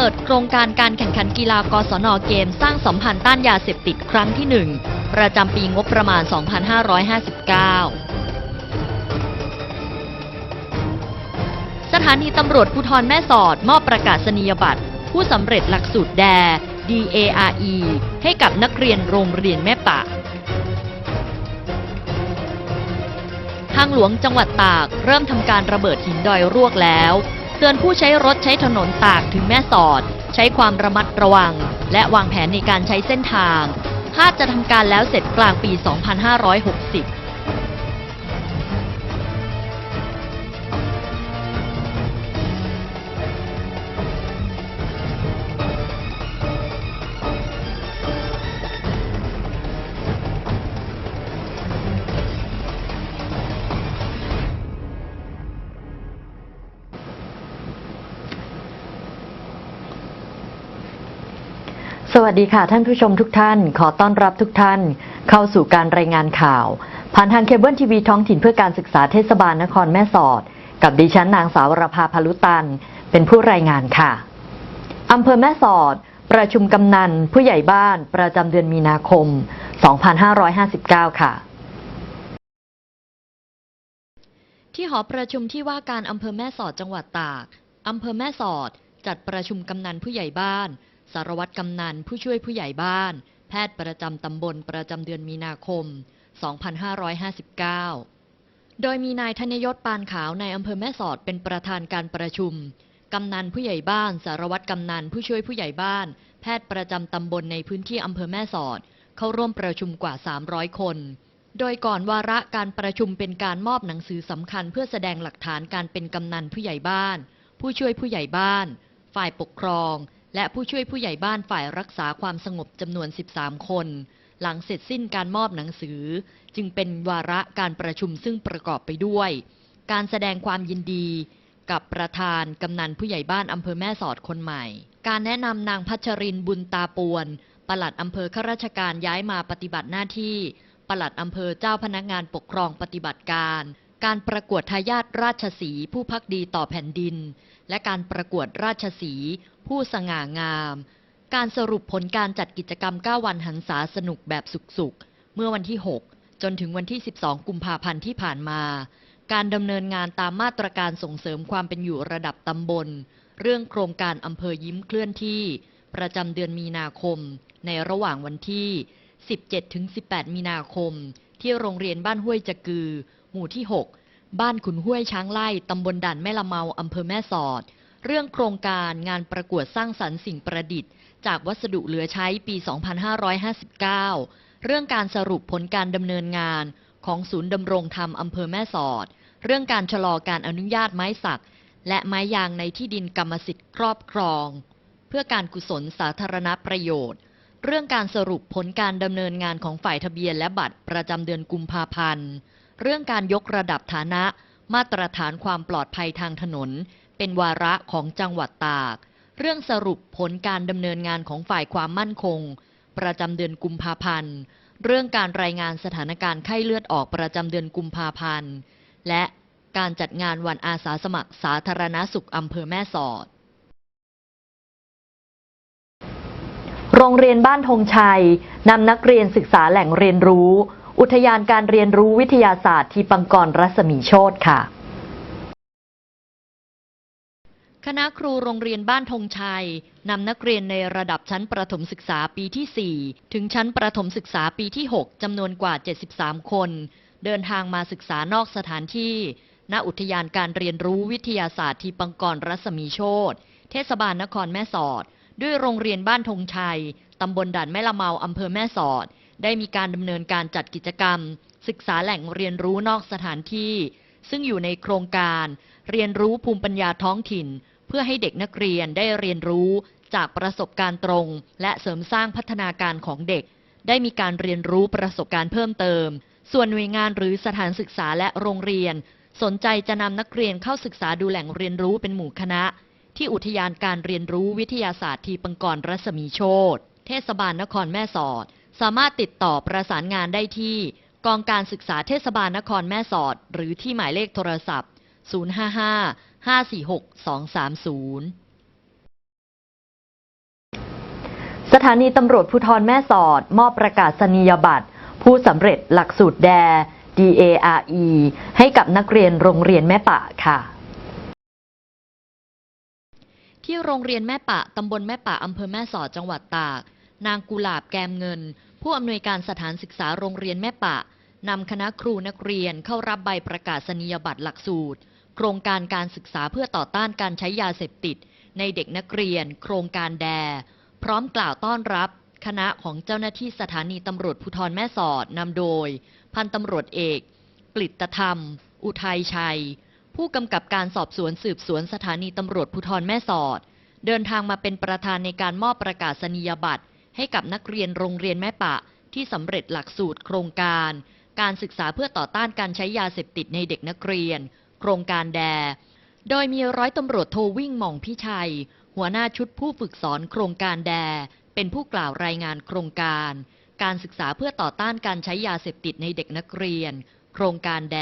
เปิดโครงการการแข่งขันกีฬากศนเกม สร้างสัมพันธ์ต้านยาเสพติดครั้งที่ 1 ประจำปีงบประมาณ 2559 สถานีตำรวจภูธรแม่สอดมอบประกาศนียบัตร ผู้สำเร็จหลักสูตรแด DARE ให้กับนักเรียนโรงเรียนแม่ปะทางหลวงจังหวัดตากเริ่มทำการระเบิดหินดอยรวกแล้ว เตือนผู้ใช้รถใช้ถนนตากถึงแม่สอด ใช้ความระมัดระวัง และวางแผนในการใช้เส้นทางคาดจะทำการแล้วเสร็จกลางปี 2560 วัสดีค่ะท่านผู้ชมทุกท่าน ขอต้อนรับทุกท่าน เข้าสู่การรายงานข่าว ผ่านทางเคเบิลทีวีท้องถิ่นเพื่อการศึกษาเทศบาลนครแม่สอด กับดิฉันนางสาวรภาพาลุตัน เป็นผู้รายงานค่ะอำเภอแม่สอด ประชุมกำนัน ผู้ใหญ่บ้าน ประจำเดือนมีนาคม 2559 ค่ะ ที่หอประชุมที่ว่าการอำเภอแม่สอดจังหวัดตากอำเภอแม่สอด จัดประชุมกำนันผู้ใหญ่บ้าน สารวัตรกำนันผู้ช่วยผู้ใหญ่บ้าน แพทย์ประจำตำบลประจำเดือนมีนาคม 2559 โดยมีนายธนยศปานขาวในอำเภอแม่สอดเป็นประธานการประชุม กำนันผู้ใหญ่บ้าน สารวัตรกำนันผู้ช่วยผู้ใหญ่บ้าน แพทย์ประจำตำบลในพื้นที่อำเภอแม่สอด เข้าร่วมประชุมกว่า 300 คนโดยก่อนวาระการประชุมเป็นการมอบหนังสือสำคัญเพื่อแสดงหลักฐานการเป็นกำนันผู้ใหญ่บ้าน ผู้ช่วยผู้ใหญ่บ้าน ฝ่ายปกครอง และผู้ช่วยผู้ใหญ่บ้านฝ่ายรักษาความสงบจำนวน 13 คน หลังเสร็จสิ้นการมอบหนังสือ จึงเป็นวาระการประชุมซึ่งประกอบไปด้วย การแสดงความยินดี กับประธานกำนันผู้ใหญ่บ้านอำเภอแม่สอดคนใหม่ การแนะนำนางพัชรินบุญตาปวนปลัดอำเภอข้าราชการย้ายมาปฏิบัติหน้าที่ปลัดอำเภอเจ้าพนักงานปกครองปฏิบัติการ การประกวดทายาทราชสีผู้พักดีต่อแผ่นดิน และการประกวดราชสี ผู้สง่างาม การสรุปผลการจัดกิจกรรม 9 วันหันษาสนุกแบบสุกๆเมื่อวันที่ 6 จนถึงวันที่ 12 กุมภาพันธ์ที่ผ่านมา การดำเนินงานตามมาตรการส่งเสริมความเป็นอยู่ระดับตำบล เรื่องโครงการอำเภอยิ้มเคลื่อนที่ ประจำเดือนมีนาคม ในระหว่างวันที่ 17-18 มีนาคม ที่โรงเรียนบ้านห้วยจะกือ หมู่ที่ 6 บ้านขุนห้วยช้างไล่ตำบลด่านแม่ละเมาอำเภอแม่สอด เรื่องโครงการงานประกวดสร้างสรรค์สิ่งประดิษฐ์ จากวัสดุเหลือใช้ปี 2559 เรื่องการสรุปผลการดำเนินงานของศูนย์ดำรงธรรมอำเภอแม่สอด เรื่องการชะลอการอนุญาตไม้สัก และไม้ยางในที่ดินกรรมสิทธิ์ครอบครอง เพื่อการกุศลสาธารณประโยชน์ เรื่องการสรุปผลการดำเนินงานของฝ่ายทะเบียนและบัตรประจำเดือนกุมภาพันธ์ เรื่องการยกระดับฐานะมาตรฐานความปลอดภัยทางถนน เป็นวาระของจังหวัดตาก เรื่องสรุปผลการดำเนินงานของฝ่ายความมั่นคง ประจำเดือนกุมภาพันธ์ เรื่องการรายงานสถานการณ์ไข้เลือดออกประจำเดือนกุมภาพันธ์ และการจัดงานวันอาสาสมัครสาธารณสุขอำเภอแม่สอด โรงเรียนบ้านธงชัยนำนักเรียนศึกษาแหล่งเรียนรู้ อุทยานการเรียนรู้วิทยาศาสตร์ที่ปังกรรัศมีโชตค่ะ คณะครูโรงเรียนบ้านธงชัยนำนักเรียนในระดับชั้นประถมศึกษาปีที่ 4 ถึงชั้นประถมศึกษาปีที่ 6จำนวนกว่า 73 คน เดินทางมาศึกษานอกสถานที่ ณ อุทยานการเรียนรู้วิทยาศาสตร์ที่ปังกรรัศมีโชตเทศบาลนครแม่สอด ด้วยโรงเรียนบ้านธงชัยตำบลด่านแม่ละเมาอำเภอแม่สอด ได้มีการดำเนินการจัดกิจกรรม ศึกษาแหล่งเรียนรู้นอกสถานที่ ซึ่งอยู่ในโครงการ เรียนรู้ภูมิปัญญาท้องถิ่น เพื่อให้เด็กนักเรียนได้เรียนรู้จากประสบการณ์ตรง และเสริมสร้างพัฒนาการของเด็ก ได้มีการเรียนรู้ประสบการณ์เพิ่มเติม ส่วนหน่วยงานหรือสถานศึกษาและโรงเรียน สนใจจะนำนักเรียนเข้าศึกษาดูแหล่งเรียนรู้เป็นหมู่คณะ ที่อุทยานการเรียนรู้วิทยาศาสตร์ทีปังกรรัศมีโชตเทศบาลนครแม่สอด สามารถติดต่อประสานงานได้ที่ กองการศึกษาเทศบาลนครแม่สอด หรือที่หมายเลขโทรศัพท์ 055 546 230สถานีตำรวจภูธรแม่สอด มอบประกาศนียบัตร ผู้สำเร็จหลักสูตรแด DARE ให้กับนักเรียนโรงเรียนแม่ปะค่ะ ที่โรงเรียนแม่ปะตำบลแม่ปะอำเภอแม่สอดจังหวัดตาก นางกุหลาบแกมเงิน ผู้อำนวยการสถานศึกษาโรงเรียนแม่ปะนำคณะครูนักเรียนเข้ารับใบประกาศนียบัตรหลักสูตร โครงการการศึกษาเพื่อต่อต้านการใช้ยาเสพติด ในเด็กนักเรียน โครงการแด พร้อมกล่าวต้อนรับ คณะของเจ้าหน้าที่สถานีตำรวจภูธรแม่สอดนำโดย พันตำรวจเอกกฤตธรรม อุทัยชัย ผู้กำกับการสอบสวนสืบสวนสถานีตำรวจภูธรแม่สอด เดินทางมาเป็นประธานในการมอบประกาศนียบัตร ให้กับนักเรียนโรงเรียนแม่ปะ ที่สำเร็จหลักสูตรโครงการ การศึกษาเพื่อต่อต้านการใช้ยาเสพติดในเด็กนักเรียน โครงการแด โดยมีร้อยตำรวจโทวิ่งหม่องพิชัย หัวหน้าชุดผู้ฝึกสอนโครงการแด เป็นผู้กล่าวรายงานโครงการ การศึกษาเพื่อต่อต้านการใช้ยาเสพติดในเด็กนักเรียน โครงการแด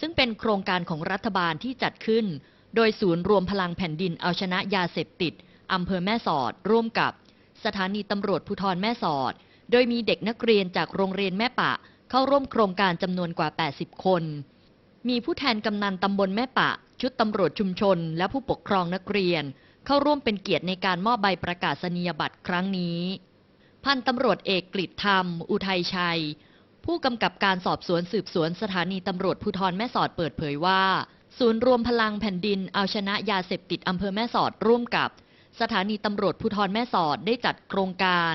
ซึ่งเป็นโครงการของรัฐบาลที่จัดขึ้น โดยศูนย์รวมพลังแผ่นดินเอาชนะยาเสพติดอำเภอแม่สอด ร่วมกับ สถานีตำรวจภูธรแม่สอด โดยมีเด็กนักเรียนจากโรงเรียนแม่ปะ เข้าร่วมโครงการจำนวนกว่า 80 คน มีผู้แทนกำนันตำบลแม่ปะ ชุดตำรวจชุมชน และผู้ปกครองนักเรียน เข้าร่วมเป็นเกียรติในการมอบใบประกาศนียบัตรครั้งนี้พันตำรวจเอกกฤษธรรม อุทัยชัย ผู้กำกับการสอบสวนสืบสวนสถานีตำรวจภูธรแม่สอดเปิดเผยว่า ศูนย์รวมพลังแผ่นดินเอาชนะยาเสพติดอำเภอแม่สอดร่วมกับ สถานีตำรวจภูธรแม่สอดได้จัดโครงการ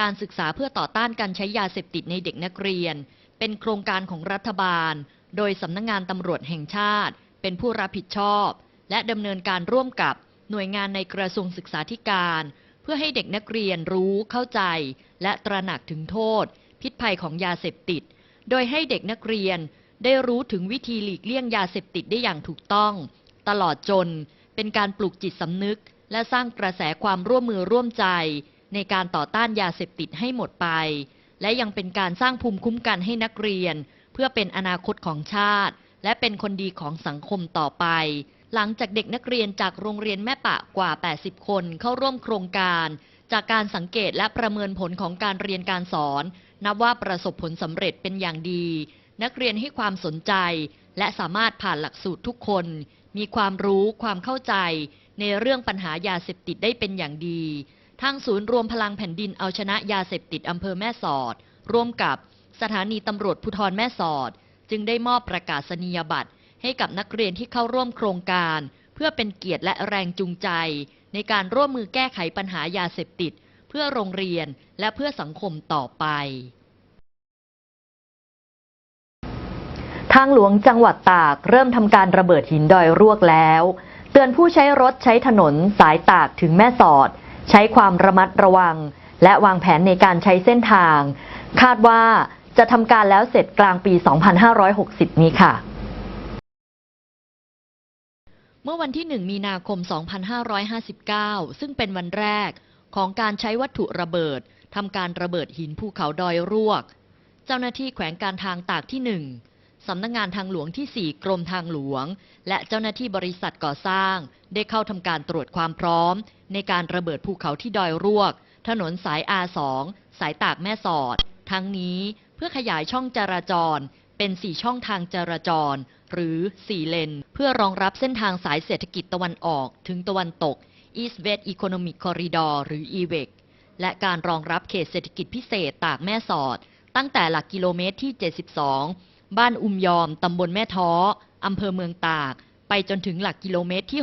การศึกษาเพื่อต่อต้านการใช้ยาเสพติดในเด็กนักเรียน เป็นโครงการของรัฐบาล โดยสำนักงงานตำรวจแห่งชาติ เป็นผู้รับผิดชอบ และดำเนินการร่วมกับหน่วยงานในกระทรวงศึกษาธิการ เพื่อให้เด็กนักเรียนรู้เข้าใจ และตระหนักถึงโทษ พิษภัยของยาเสพติด โดยให้เด็กนักเรียนได้รู้ถึงวิธีหลีกเลี่ยงยาเสพติดได้อย่างถูกต้อง ตลอดจนเป็นการปลูกจิตสำนึก และสร้างกระแสความร่วมมือร่วมใจ ในการต่อต้านยาเสพติดให้หมดไป และยังเป็นการสร้างภูมิคุ้มกันให้นักเรียน เพื่อเป็นอนาคตของชาติ และเป็นคนดีของสังคมต่อไป หลังจากเด็กนักเรียนจากโรงเรียนแม่ปะกว่า 80 คนเข้าร่วมโครงการ จากการสังเกตและประเมินผลของการเรียนการสอน นับว่าประสบผลสำเร็จเป็นอย่างดี นักเรียนให้ความสนใจ และสามารถผ่านหลักสูตรทุกคน มีความรู้ความเข้าใจ ในเรื่องปัญหายาเสพติดได้เป็นอย่างดีทางศูนย์รวมพลังแผ่นดินเอาชนะยาเสพติดอำเภอแม่สอด ร่วมกับ สถานีตำรวจภูธรแม่สอด จึงได้มอบประกาศนียบัตร ให้กับนักเรียนที่เข้าร่วมโครงการ เพื่อเป็นเกียรติและแรงจูงใจ ในการร่วมมือแก้ไขปัญหายาเสพติด เพื่อโรงเรียนและเพื่อสังคมต่อไปทางหลวงจังหวัดตากเริ่มทำการระเบิดหินดอยรวกแล้ว เตือนผู้ใช้รถใช้ถนนสายตากถึงแม่สอด ใช้ความระมัดระวัง และวางแผนในการใช้เส้นทาง คาดว่า จะทำการแล้วเสร็จกลางปี 2560 นี้ค่ะ เมื่อวันที่ 1 มีนาคม 2559 ซึ่งเป็นวันแรกของการใช้วัตถุระเบิดทำการระเบิดหินภูเขาดอยรวก เจ้าหน้าที่แขวงการทางตากที่ 1 สำนักงงานทางหลวงที่ 4 กรมทางหลวง และเจ้าหน้าที่บริษัทก่อสร้าง ได้เข้าทำการตรวจความพร้อม ในการระเบิดภูเขาที่ดอยรวก ถนนสาย R2 สายตากแม่สอด ทั้งนี้ พื่อขยายช่องจราจร เป็น 4 ช่องทางจราจร หรือ 4 เลน เพื่อรองรับเส้นทางสายเศรษฐกิจตะวันออกถึงตะวันตก East West Economic Corridor หรือ EWEC และการรองรับเขตเศรษฐกิจพิเศษตากแม่สอด ตั้งแต่หลักกิโลเมตรที่ 72 บ้านอุมยอม ตำบลแม่ท้อ อำเภอเมืองตาก ไปจนถึงหลักกิโลเมตรที่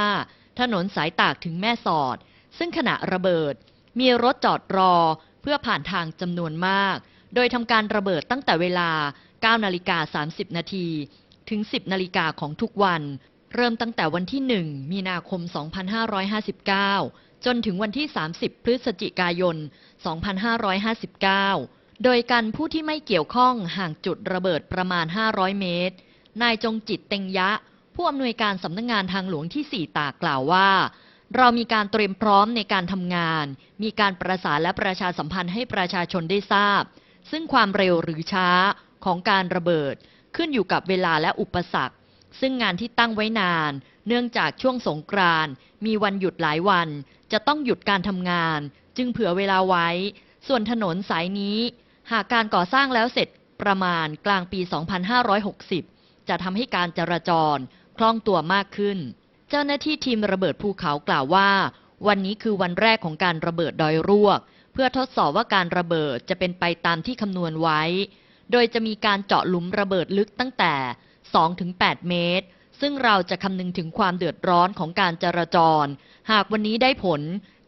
65 ถนนสายตากถึงแม่สอด ซึ่งขณะระเบิด มีรถจอดรอเพื่อผ่านทางจำนวนมาก โดยทำการระเบิดตั้งแต่เวลา 9 นาฬิกา 30 นาที ถึง 10 นาฬิกาของทุกวัน เริ่มตั้งแต่วันที่ 1 มีนาคม 2559 จนถึงวันที่ 30 พฤศจิกายน 2559 โดยกันผู้ที่ไม่เกี่ยวข้องห่างจุดระเบิดประมาณ 500 เมตร นายจงจิตเต็งยะ ผู้อำนวยการสำนักงงานทางหลวงที่ 4 ตากกล่าวว่าเรามีการเตรียมพร้อมในการทำงาน มีการประสานและประชาสัมพันธ์ให้ประชาชนได้ทราบ ซึ่งความเร็วหรือช้าของการระเบิดขึ้นอยู่กับเวลาและอุปสรรค ซึ่งงานที่ตั้งไว้นาน เนื่องจากช่วงสงกรานต์มีวันหยุดหลายวันจะจะต้องหยุดการทำงาน จึงเผื่อเวลาไว้ ส่วนถนนสายนี้ หากการก่อสร้างแล้วเสร็จประมาณกลางปี 2560 จะทำให้การจราจรคล่องตัวมากขึ้น เจ้าหน้าที่ทีมระเบิดภูเขากล่าวว่า วันนี้คือวันแรกของการระเบิดดอยรวก เพื่อทดสอบว่าการระเบิดจะเป็นไปตามที่คำนวณไว้ โดยจะมีการเจาะหลุมระเบิดลึกตั้งแต่ 2-8 เมตร ซึ่งเราจะคำนึงถึงความเดือดร้อนของการจราจร หากวันนี้ได้ผล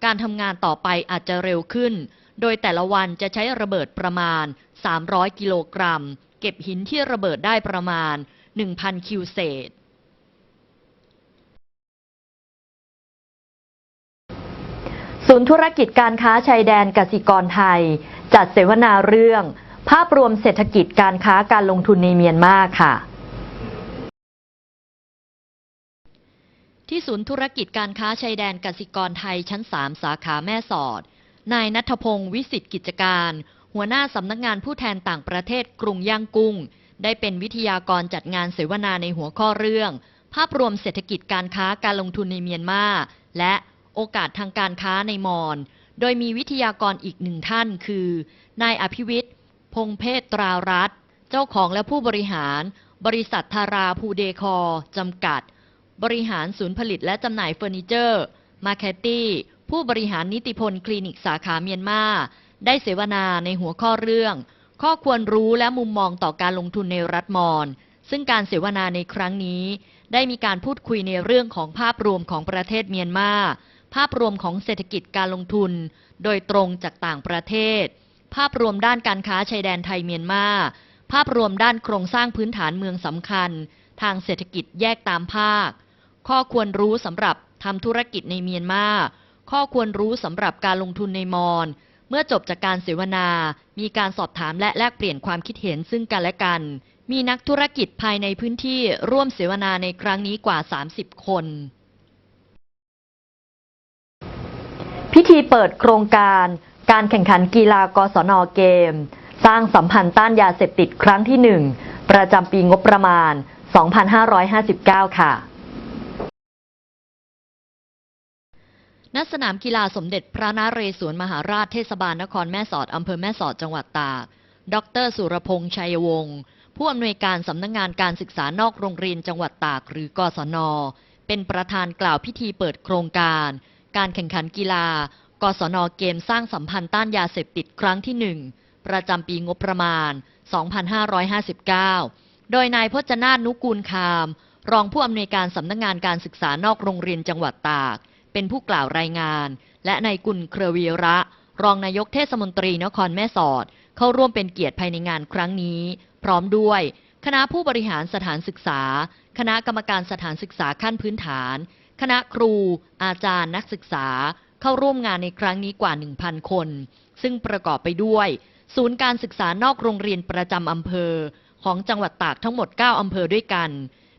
การทำงานต่อไปอาจจะเร็วขึ้น โดยแต่ละวันจะใช้ระเบิดประมาณ 300 กิโลกรัม เก็บหินที่ระเบิดได้ประมาณ 1,000 คิวเศษ ศูนย์ธุรกิจการค้าชายแดนกสิกรไทย จัดเสวนาเรื่อง ภาพรวมเศรษฐกิจการค้าการลงทุนในเมียนมาค่ะ ที่ศูนย์ธุรกิจการค้าชายแดนกสิกรไทยชั้น 3 สาขาแม่สอด นายนัทพงศ์วิสิตกิจการ หัวหน้าสำนักงานผู้แทนต่างประเทศกรุงย่างกุ้ง ได้เป็นวิทยากรจัดงานเสวนาในหัวข้อเรื่อง ภาพรวมเศรษฐกิจการค้าการลงทุนในเมียนมาและ โอกาสทางการค้าในมอญโดยมีวิทยากรอีกหนึ่งท่านคือ นายอภิวิทย์พงเพศตรารัตเจ้าของและผู้บริหาร บริษัทธาราภูเดคอจำกัด บริหารศูนย์ผลิตและจำหน่ายเฟอร์นิเจอร์ มาแคตตี้ ผู้บริหารนิติพลคลินิกสาขาเมียนมา ได้เสวนาในหัวข้อเรื่อง ข้อควรรู้และมุมมองต่อการลงทุนในรัฐมอญซึ่งการเสวนาในครั้งนี้ ได้มีการพูดคุยในเรื่องของภาพรวมของประเทศเมียนมา ภาพรวมของเศรษฐกิจการลงทุน โดยตรงจากต่างประเทศ ภาพรวมด้านการค้าชายแดนไทยเมียนมา ภาพรวมด้านโครงสร้างพื้นฐานเมืองสำคัญ ทางเศรษฐกิจแยกตามภาค ข้อควรรู้สำหรับทำธุรกิจในเมียนมา ข้อควรรู้สำหรับการลงทุนในมอญเมื่อจบจากการเสวนา มีการสอบถามและแลกเปลี่ยนความคิดเห็นซึ่งกันและกัน มีนักธุรกิจภายในพื้นที่ร่วมเสวนาในครั้งนี้กว่า 30 คน พิธีเปิดโครงการ การแข่งขันกีฬากศนเกม สร้างสัมพันธ์ต้านยาเสพติดครั้งที่หนึ่งประจำปีงบประมาณ 2559 ค่ะณสนามกีฬาสมเด็จพระนเรศวรมหาราชเทศบาลนครแม่สอดอำเภอแม่สอดจังหวัดตาก ดร สุรพงษ์ชัยวงศ์ผู้อำนวยการสำนักงงานการศึกษานอกโรงเรียนจังหวัดตากหรือกศน เป็นประธานกล่าวพิธีเปิดโครงการ การแข่งขันกีฬา กศนเกมสร้างสัมพันธ์ต้านยาเสพติดครั้งที่หนึ่งประจำปีงบประมาณ 2559 โดยนายพจนานุกูลคาม รองผู้อำนวยการสำนักงงานการศึกษานอกโรงเรียนจังหวัดตาก เป็นผู้กล่าวรายงาน และนายกุลเครือวีระ รองนายกเทศมนตรีนครแม่สอด เข้าร่วมเป็นเกียรติภายในงานครั้งนี้ พร้อมด้วยคณะผู้บริหารสถานศึกษา คณะกรรมการสถานศึกษาขั้นพื้นฐาน คณะครู อาจารย์นักศึกษาเข้าร่วมงานในครั้งนี้กว่า 1,000 คน ซึ่งประกอบไปด้วย ศูนย์การศึกษานอกโรงเรียนประจำอำเภอ ของจังหวัดตากทั้งหมด 9 อำเภอด้วยกัน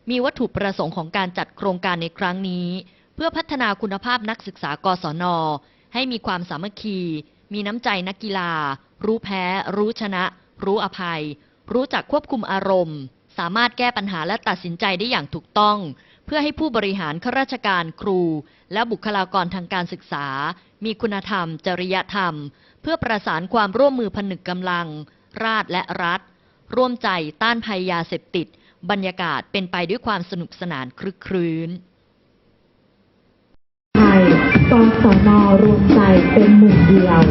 มีวัตถุประสงค์ของการจัดโครงการในครั้งนี้ เพื่อพัฒนาคุณภาพนักศึกษากศน ให้มีความสามัคคี มีน้ำใจนักกีฬา รู้แพ้ รู้ชนะ รู้อภัย รู้จักควบคุมอารมณ์ สามารถแก้ปัญหาและตัดสินใจได้อย่างถูกต้อง เพื่อให้ผู้บริหารข้าราชการครู และบุคลากรทางการศึกษา มีคุณธรรม จริยธรรม เพื่อประสานความร่วมมือผนึกกำลัง ราษฎร์และรัฐ ร่วมใจต้านภัยยาเสพติด บรรยากาศเป็นไปด้วยความสนุกสนานคลึกครื้นไทยกสนรวมใจเป็นหนึ่งเดียว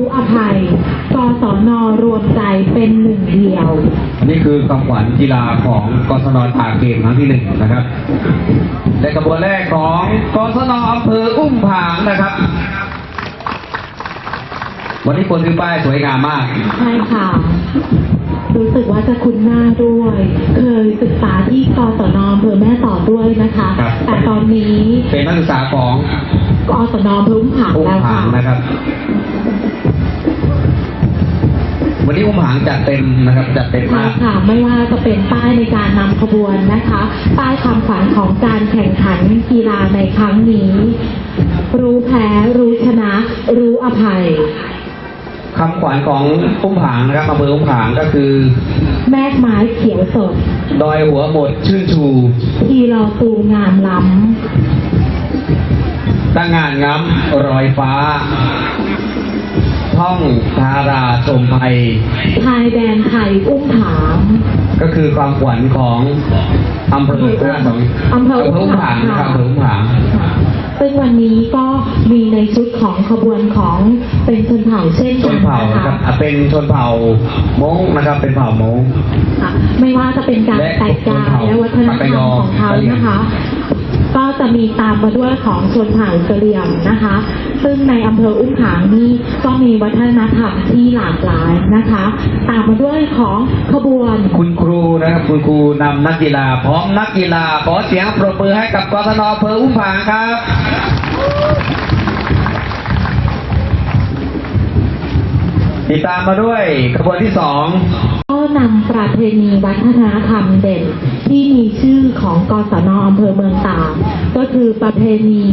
รู้อภัยกศนรวมใจเป็นหนึ่งเดียวนี่คือคำขวัญกีฬาของกศนตากเกมครั้งที่หนึ่งนะครับ และกระบวนแรกของกศนอำเภออุ้มผางนะครับ วันนี้คนถือป้ายสวยงามมาก ใช่ค่ะ รู้สึกว่าจะคุ้นหน้าด้วย เคยศึกษาที่กศนอำเภอแม่สอดด้วยนะคะ ครับ แต่ตอนนี้เป็นนักศึกษาของกศนอำเภออุ้มผางอุ้มแล้วผาค่ะ งนะครับ วันนี้อุ้มผางจัดเต็มนะครับจัดเต็มใช่มาก ค่ะไม่ว่าจะเป็นป้ายในการนำขบวนนะคะ ป้ายคำขวัญของการแข่งขันกีฬาในครั้งนี้ รู้แพ้รู้ชนะ รู้อภัย คำขวัญของอุ้มผางนะครับอำเภออุ้มผางก็คือ แมกไม้เขียวสด ดอยหัวหมดชื่นชู ทีรอตูงามล้ตั้งงานง้ำรอยฟ้า ท่องทาราชมภัยำชายแดนไทยอุ้มผาง ก็คือความขวัญของอำเภอท่าสองอำเภออุ้มผางนะครับอำเภออุ้มผางซึ่งวันนี้ก็มีในชุดของขบวนของเป็นชนเผ่าเช่นชกันนเผ่านะนะครับคะอะเป็นชนเผ่ามงนะครับ เป็นเผ่ามงค่ะไม่ว่าจะเป็นการและแต่งกายและวัฒนธรรมของเขานะคะ ก็จะมีตามมาด้วยของชนเผ่ากะเหรี่ยงนะคะ ซึ่งในอำเภออุ้มผางนี่ก็มีวัฒนธรรมที่หลากหลายนะคะ ตามมาด้วยของขบวน คุณครูนะครับคุณครูนำนักกีฬาพร้อมนักกีฬาขอเสียงปรบมือให้กับกศนอำเภออุ้มผางครับติดตามมาด้วยขบวนที่สอง เพณีวัฒนธรรมเด่นที่มีชื่อของกศนอำเภอเมืองตากก็คือประเพณี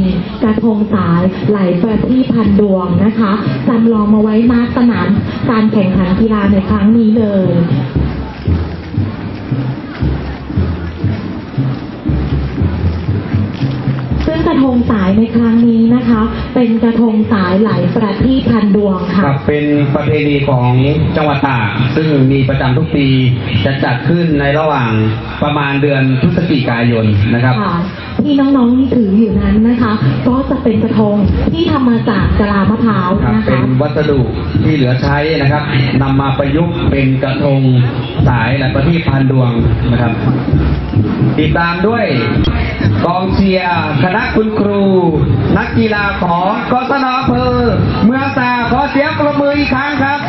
กระทงสายไหลประที่พันดวงนะคะจำลองมาไว้มาสนามการแข่งขันกีฬาในครั้งนี้เลย กระทงสายในครั้งนี้นะคะ เป็นกระทงสายไหลประทีปพันดวงค่ะ ครับเป็นประเพณีของจังหวัดตากซึ่งมีประจำทุกปี จะจัดขึ้นในระหว่างประมาณเดือนพฤศจิกายนนะครับ ค่ะที่น้องๆถืออยู่นั้นนะคะ ก็จะเป็นกระทงที่ทำมาจากกะลามะพร้าวครับนะเป็คะ นวัสดุที่เหลือใช้นะครับนำมาประยุกต์เป็นกระทงสายและประทีปพันดวงนะครับ ติดตามด้วย กองเชียร์คณะคุณครู นักกีฬาของกศนอำเภอเมืองตากขอเสียงปรบมืออีกครั้งครับ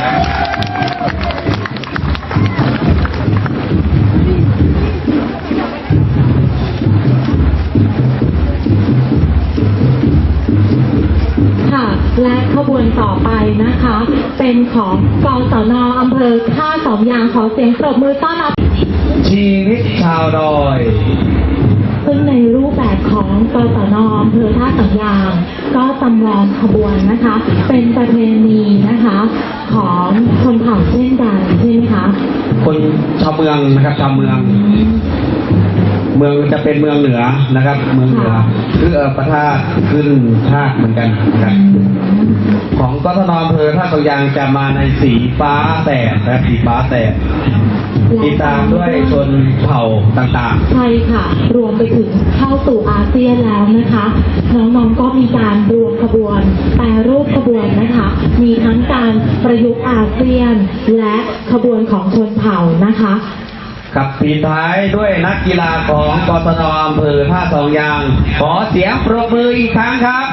ค่ะและขบวนต่อไปนะคะ เป็นของกศนอำเภอท่าสองยางขอเสียงปรบมือต้อนรับชีวิตชาวดอย ซึ่งในรูปแบบของกศนอำเภอท่าสังยางก็จำลองขบวนนะคะ เป็นประเพณีนะคะ ของชนเผ่าเช่นกันใช่ไหมคะ คนชาวเมืองนะครับชาวเมือง เมืองจะเป็นเมืองเหนือนะครับ เมืองเหนือคือเอ่อประทาขึ้นภาคเหมือนกันนะครับของกทนอำเภอท่าตองยางจะมาในสีฟ้าแสดนะครับสีฟ้าแสดติดตามด้วยชนเผ่าต่างใช่ค่ะ รวมไปถึงเข้าสู่อาเซียนแล้วนะคะน้องๆก็มีการรวมขบวนแปรรูปขบวนนะคะ มีทั้งการประยุกต์อาเซียน และขบวนของชนเผ่านะคะ ๆกับปีท้ายด้วยนักกีฬาของกทนอำเภอท่าสองยาง ขอเสียงปรบมืออีกครั้งครับ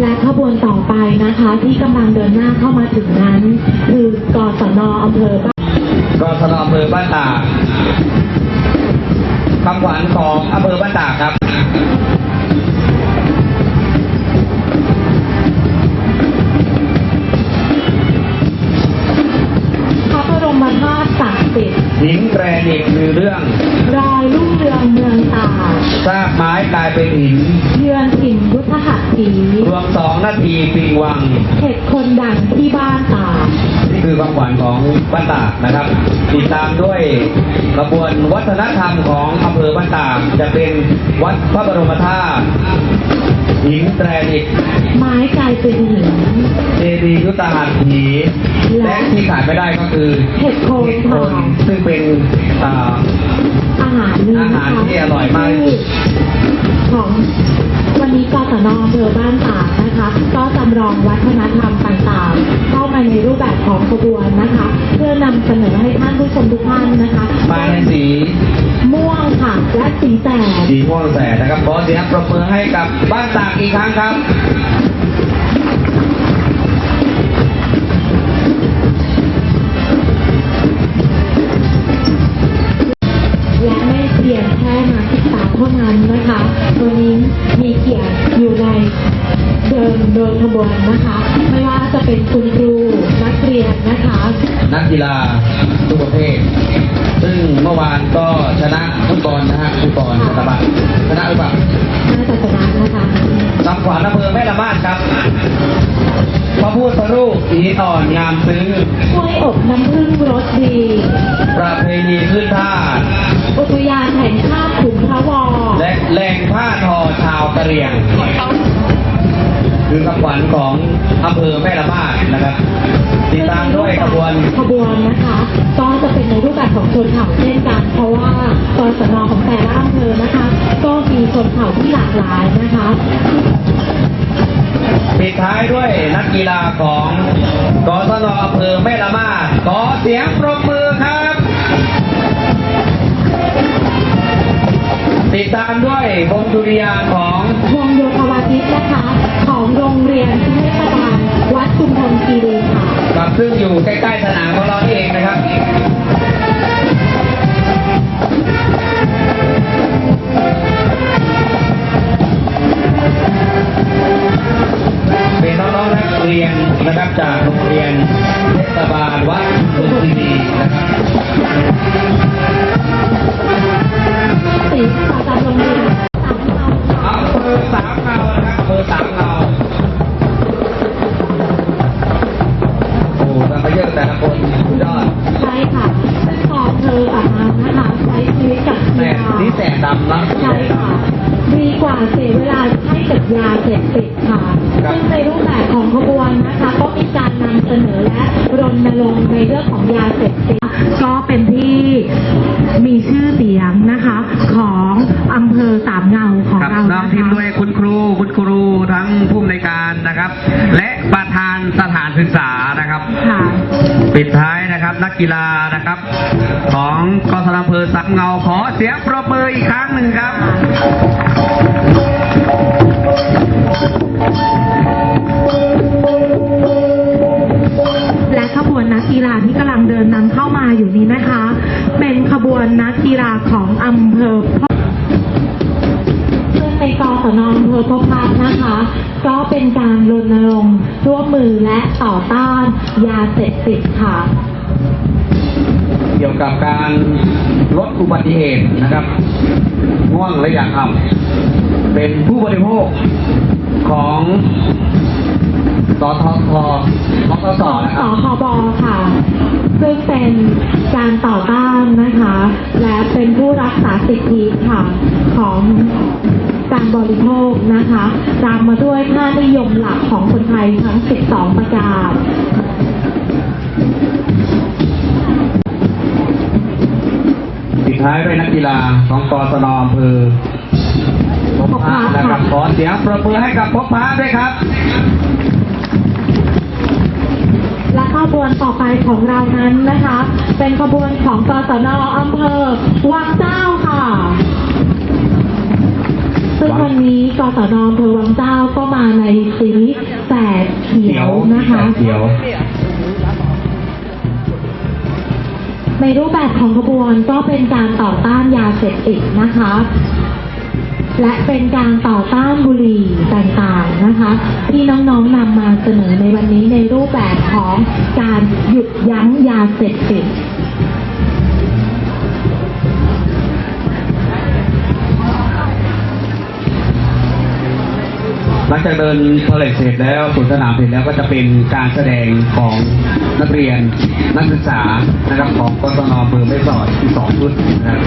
และขบวนต่อไปนะคะที่กำลังเดินหน้าเข้ามาถึงนั้น คือกศนอำเภอบ้านกทนอำเภอบ้านตากคำขวัญของอำเภอบ้านตากครับ หญิงแกรนิกคือเรื่องรอยรุ่งเรืองเมืองตากซากไม้กลายเป็นหิน เยือนถิ่นพุทธหัตถีรวมสองนาทีปิงวัง เห็ดคนดังที่บ้านตากนี่คือความขวัญของบ้านตากนะครับ ติดตามด้วยกระบวนวัฒนธรรมของอำเภอบ้านตากจะเป็นวัดพระบรมธาตุ หินแตรดิกไม้กลายเป็นหินเจดีย์ยุทธหัตถีและและที่ขาดไม่ได้ก็คือเห็ดโคนเห็ดโคนค่ะซึ่งเป็นอ่าอาหารนี้อาหารที่อร่อยมากของ วันนี้กศนอำเภอบ้านตากนะคะ ก็จำลองวัฒนธรรมต่างๆ เข้ามาในรูปแบบของขบวนนะคะ เพื่อนำเสนอให้ท่านผู้ชมทุกท่านนะคะมาในสีม่วงค่ะและสีแสดสีม่วงแสดนะครับขอเสียงปรบมือให้กับบ้านตากอีกครั้งครับและไม่เพียงแค่มาศึกษาเท่านั้นนะคะวันนี้ มีเกียรติอยู่ในเดินเดินขบวนนะคะ ไม่ว่าจะเป็นคุณครูนักเรียนนะคะ นักกีฬาทุกประเภท ซึ่งเมื่อวานก็ชนะฟุตบอลนะฮะฟุตบอลชนะบัตชนะหรือเปล่าน่าจะชนะนะคะลำขวานอำเภอแม่ละมาดครับพระพูดพระรูปสีอ่อนงามซึ้งกล้วยอบน้ำผึ้งรสดี ประเพณีขึ้นท่าตุอุทยานแห่งชาติขุนพระวอ และแรงผ้าทอชาวกะเหรี่ยง คือคำขวัญของอำเภอแม่ละมาดนะครับ ติดตามด้วยขบวนขบวนนะคะก็จะเป็นในรูปแบบของชนเผ่าเช่นกัน เพราะว่ากศนของแต่ละอำเภอนะคะ ก็มีชนเผ่าที่หลากหลายนะคะปิดท้ายด้วยนักกีฬาของกศนอำเภอแม่ละมาดขอเสียงปรบมือครับ ติดตามด้วยวงดุริยางค์ของ วงโยธวาทิตนะคะ ของโรงเรียนเทศบาลวัดชุมพลคีรีค่ะกับซึ่งอยู่ใกล้ๆสนามของเรานี่เองนะครับ เป็นน้องๆนักเรียนนะครับจากโรงเรียนเทศบาลวัดชุมพลคีรีนะครับ สีประจำโรงเรียนสามเงาอำเภอสามเงานะครับอำเภอสามเงาโอ้ทำไปเยอะแต่ละคนสุดยอดใช่ค่ะซึ่งพอเธออะนะคะใช้ชีวิตกับแม่ยานี่แสงดำนะใช่ค่ะ ดีกว่าเสียเวลาให้กับยาเสพติดค่ะครับซึ่งในรูปแบบของขบวนนะคะ กีฬานะครับ ของกศนอำเภอสักเงาขอเสียงปรบมืออีกครั้งหนึ่งครับและขบวนนักกีฬาที่กำลังเดินนำเข้ามาอยู่นี้นะคะ เป็นขบวนนักกีฬาของอำเภอพบซึ่งในกศนอำเภอพบพระนะคะ ก็เป็นการรณรงค์ร่วมมือและต่อต้านยาเสพติดค่ะ เกี่ยวกับการลดอุบัติเหตุนะครับง่วงและอยากขับเป็นผู้บริโภคของสททมทสนะคสรับคบค่ะ ซึ่งเป็นการต่อต้านนะคะ และเป็นผู้รักษาสิทธิค่ะ ของการบริโภคนะคะ ตามมาด้วยค่านิยมหลักของคนไทยทั้ง 12 ประการ ท้ายด้วยนักกีฬาของกศนอำเภอพบพระนะครับขอเสียงปรบมือให้กับพบพระด้วยครับ และขบวนต่อไปของเรานั้นนะคะ เป็นขบวนของกศนอำเภอวังเจ้าค่ะซึ่งวันนี้กศนอำเภอวังเจ้าก็มาในสีแสดเขียวนะคะ ในรูปแบบของขบวนก็เป็นการต่อต้านยาเสพติดนะคะ และเป็นการต่อต้านบุหรี่ต่างๆนะคะ ที่น้องๆนำมาเสนอในวันนี้ในรูปแบบของการหยุดยั้งยาเสพติด หลังจากเดินพาเลทเสร็จแล้วสวนสนามเสร็จแล้วก็จะเป็นการแสดงของนักเรียนนักศึกษานะครับของกศนอำเภอแม่สอดอีกสองชุดนะครับ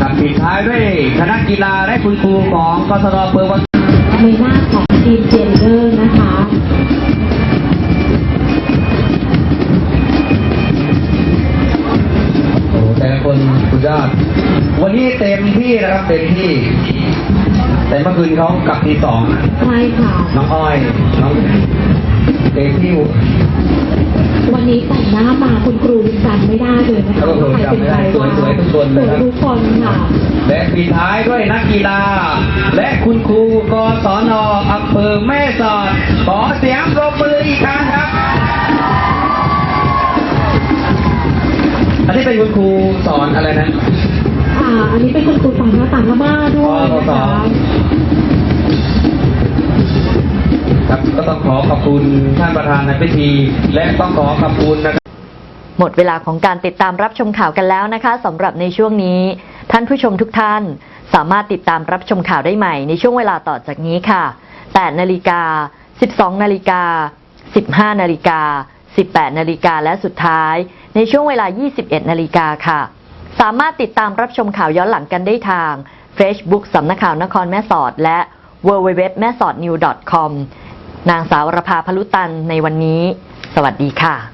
กับปิดท้ายด้วยคณะกีฬาและคุณครูของกศนอำเภอวังในหน้าของทีมเจนเดอร์นะคะโอ้แต่คนสุดยอด วันนี้เต็มที่นะครับเต็มที่ แต่เมื่อคืนเขากลับทีสองใช่ค่ะ น้องอ้อยน้องเต็มที่วันนี้แต่งหน้ามาคุณครูจำไม่ได้เลยนะคะแล้วก็ว่าใครเป็นใครจำไม่ได้สวยๆทุกคนสเลวยยครับทุกคนค่ะและปิดท้ายด้วยนักกีฬา และคุณครูกศนอำเภอแม่สอด ขอเสียงปรบมืออีกครั้งครับ อันนี้เป็นคุณครูสอนอะไรนะ อันนี้เป็นคุณครูสอนภาษาพม่าด้วยนะคะครับก็ต้องขอขอบคุณท่านประธานในพิธี และต้องขอขอบคุณนะครับ หมดเวลาของการติดตามรับชมข่าวกันแล้วนะคะสำหรับในช่วงนี้ ท่านผู้ชมทุกท่าน สามารถติดตามรับชมข่าวได้ใหม่ในช่วงเวลาต่อจากนี้ค่ะ 8 นาฬิกา 12 นาฬิกา 15 นาฬิกา 18 นาฬิกาและสุดท้าย ในช่วงเวลา 21 นาฬิกาค่ะ สามารถติดตามรับชมข่าวย้อนหลังกันได้ทาง Facebook สำนักข่าวนครแม่สอด และ w w w m a s o d n e w c o m นางสาวรภาพลุตันในวันนี้ สวัสดีค่ะ